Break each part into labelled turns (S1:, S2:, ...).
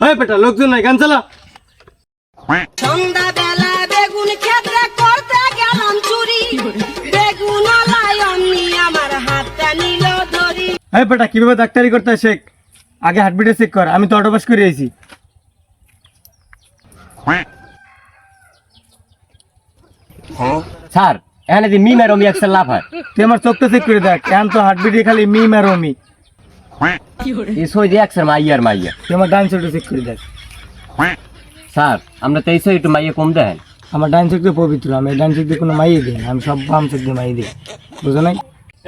S1: হয় বেটা লোকজন নাই গান চালা।
S2: সন্ধ্যাবেলা বেগুন খেতে করতে গেলাম চুরি। বেগুন অমনি আমার হাতটা নিল ধরি।
S1: হ্যাঁ বেটা কীভাবে ডাক্তারি করতে হয় শেখ? আগে হার্টবিটে চেক কর আমি তো অটোপাস করে আইছি।
S3: স্যার এখানে যে মিম আর অমি একসাথে লাভ হয়
S1: তুই আমার চোখটা চেক করে দেখ কেন তো হার্টবিটে খালি মি মারো মি
S3: এই সই দিয়ে একসাথে মাইয়ার মাইয়া।
S1: তুই ডান চোখটা চেক করে দেখ।
S3: স্যার আমরা তো একটু মাইয়া কম দেন
S1: আমার ডান চোখ পবিত্র আমি ডান চোখ কোনো মাইয়ে দিই আমি সব বাম চোখ দিয়ে মাইয়ে দিই। বুঝো নাই?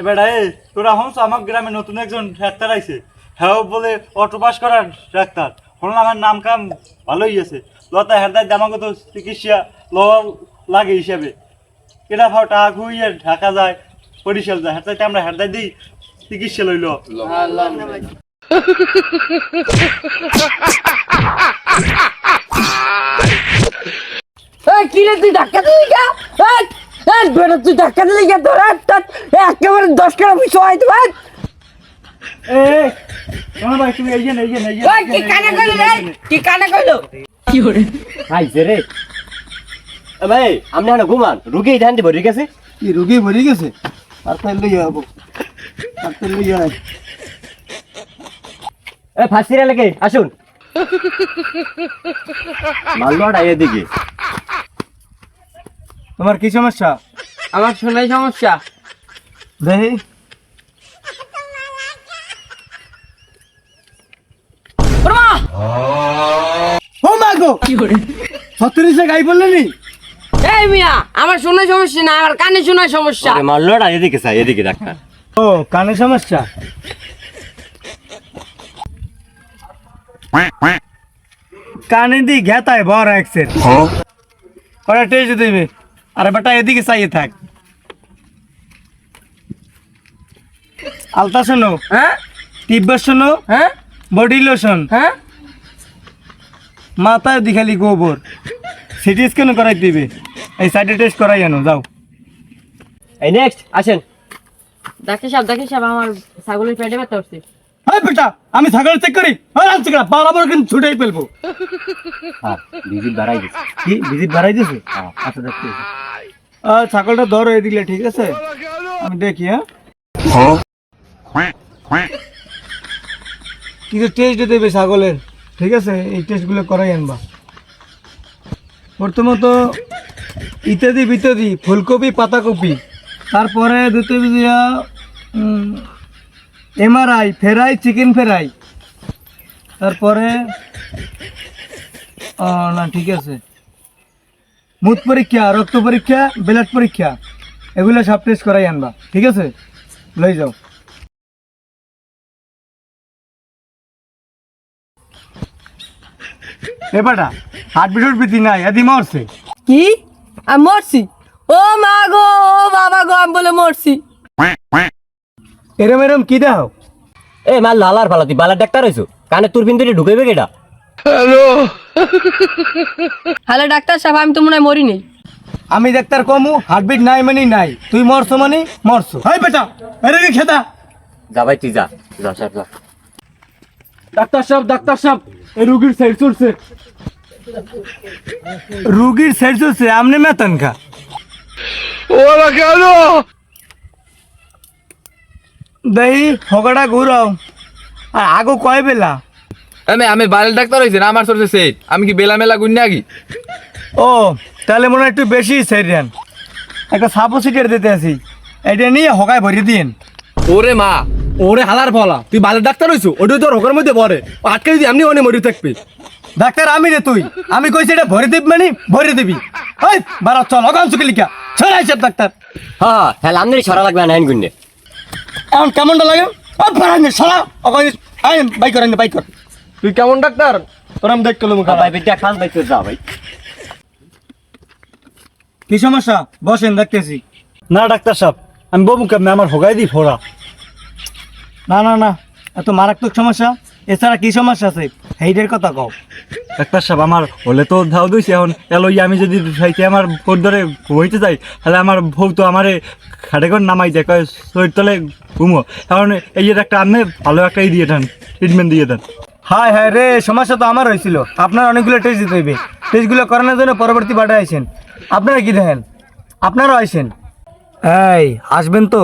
S4: এবার এই তোরা হংস আমার গ্রামে নতুন একজন ডাক্তার আইছে। হ্যাঁ বলে অটো পাস করার ডাক্তার। শুনলাম আমার নাম কাম ভালোই আছে লতা হেরদার দামাগত চিকিৎসা ল লাগে হিসাবে। এটা ভাও টাকা খুইয়ে ঢাকা যায় বরিশাল যায়। হেরদাইতে আমরা হেরদাই দিই চিকিৎসা লইল।
S5: এই কি তুই ধাক্কা দিলি কে? এই এই বেটা তুই ধাক্কা দিলি তোর একেবারে দশ টাকা পিছু হয়
S3: ঘুমান। রুগী ধ্যান দিব ঠিক আছে
S1: রুগী মরে গেছে? আর তাই লইয়া যাব আর তাই লইয়া নাই
S3: এ ফাঁসিরা লেগে আসুন। এদিকে।
S1: তোমার কি সমস্যা?
S5: আমার শোনাই সমস্যা।
S1: দেখি। ছত্রিশে গাই বললে নি?
S5: এই মিয়া আমার শোনাই সমস্যা না আমার কানে শোনাই সমস্যা।
S3: আরে এদিকে চাই এদিকে ডাক্তার।
S1: ও কানে সমস্যা? কানে দি ঘেতায় বড় এক্সের ওরা টেস্ট দিবে। আরে বেটা এদিকে চাইয়ে থাক। আলতা শোনো।
S5: হ্যাঁ?
S1: তিব্বত শোনো।
S5: হ্যাঁ?
S1: Body lotion.
S5: হ্যাঁ?
S1: মাথায় দি খালি গোবর। সিটি স্ক্যান করাই দিবে। এই সাইডে টেস্ট করাই আনো যাও।
S3: এই নেক্সট আসেন।
S5: ডাক্তার সাহেব ডাক্তার সাহেব আমার ছাগলের পেটে ব্যথা উঠছে।
S1: বেটা আমি চেক করি। কিন্তু ছুটাই ফেলব।
S3: হ্যাঁ ভিজিট বাড়াই দিচ্ছে
S1: কি ভিজিট বাড়াই দিছে?
S3: হ্যাঁ
S1: আচ্ছা আহ, ছাগলটা ধরো ঠিক আছে? আমি দেখি হ্যাঁ? কিছু টেস্ট দেবে ছাগলের ঠিক আছে? এই টেস্টগুলো করাই আনবা। প্রথমত ইত্যাদি বিত্যাদি ফুলকপি পাতাকপি। তারপরে দ্বিতীয় এমআরআই ফেরাই চিকেন ফেরাই। তারপরে ও, না ঠিক আছে। মুখ পরীক্ষা রক্ত পরীক্ষা ব্লাড পরীক্ষা এগুলো সব টেস্ট করাই আনবা ঠিক আছে? লই যাও। এবারটা হার্ট বিট বিতি নাই এদি মরছে।
S5: কি? আমি মরছি? ও মা গো ও বাবা গো আমি বলে মরছি।
S1: এরম এরম কি দাও
S3: এ মাল লালার ফালা তুই বালার ডাক্তার হইছো কানে তোর তুই ঢুকাইবে কেটা
S5: হ্যালো। ডাক্তার সাহেব আমি তো মনে হয় মরি নেই
S1: আমি ডাক্তার কমু হার্টবিট নাই মানে নাই। তুই মরছো মানে মরছো। হাই বেটা আরে রে খেদা।
S3: যা ভাই তুই যা। যা যা, যা।
S1: ডাক্তার সাহেব ডাক্তার সাহেব এই রুগীর সাইড চলছে। রুগীর সাইড চলছে আমনে মেতন খা ওরা কেন? দেই হগড়া ঘুরাও। আর আগো কয় বেলা?
S6: আমি আমি বারেল ডাক্তার হয়েছি না আমার সরছে সেট। আমি কি বেলা মেলা গুন্নি আগি
S1: ও তাহলে মনে হয় একটু বেশি সাইডেন একটা সাপোসিটার দিতে আসি এটা নিয়ে হগায় ভরি দিন
S6: ওরে মা ওরে হালার ফলা তুই বারেল ডাক্তার হইছো? ওটা তোর রোগের মধ্যে পড়ে। ও আটকে দিদি এমনি অনেক মরি থাকবি।
S1: ডাক্তার আমি রে তুই। আমি কইছি এটা ভরে দিবি মানে ভরে দিবি। ওই বারা চল অগান চুকে লিখা ছড়াই সব ডাক্তার।
S3: হ্যাঁ হ্যাঁ হ্যাঁ আমনের ছড়া লাগবে না গুন্ডে
S1: এখন কেমনটা লাগে? ও ভরাই নে ছড়া অগান আই বাইক করেন বাইক কর।
S6: তুই কেমন ডাক্তার?
S1: তোর আমি দেখ কলম
S3: ভাই বেটা খাস তুই যা ভাই।
S1: কি সমস্যা? বসেন দেখতেছি।
S4: না ডাক্তার সাহেব আমি কেমন আমার হোগাই দিই ফোড়া।
S1: না না না এত মারাত্মক সমস্যা? এছাড়া কি সমস্যা আছে? হেইডের কথা কও।
S4: ডাক্তার সাহেব আমার হলে তো ধাও দিয়েছি এখন এলো ইয়ে আমি যদি সাইতে আমার ভোট ধরে হইতে যাই তাহলে আমার বউ তো আমারে খাটে করে নামাই দেয় কয় শরীর তলে ঘুমো। তাহলে এই যে একটা আনে ভালো একটা ই দিয়ে দেন ট্রিটমেন্ট দিয়ে দেন।
S1: হায় হায় রে সমস্যা তো আমার হয়েছিল। আপনার অনেকগুলো টেস্ট দিতে হইবে। টেস্টগুলো করানোর জন্য পরবর্তী পাঠে আইছেন আপনারা কি দেখেন? আপনারা আইছেন এই আসবেন তো।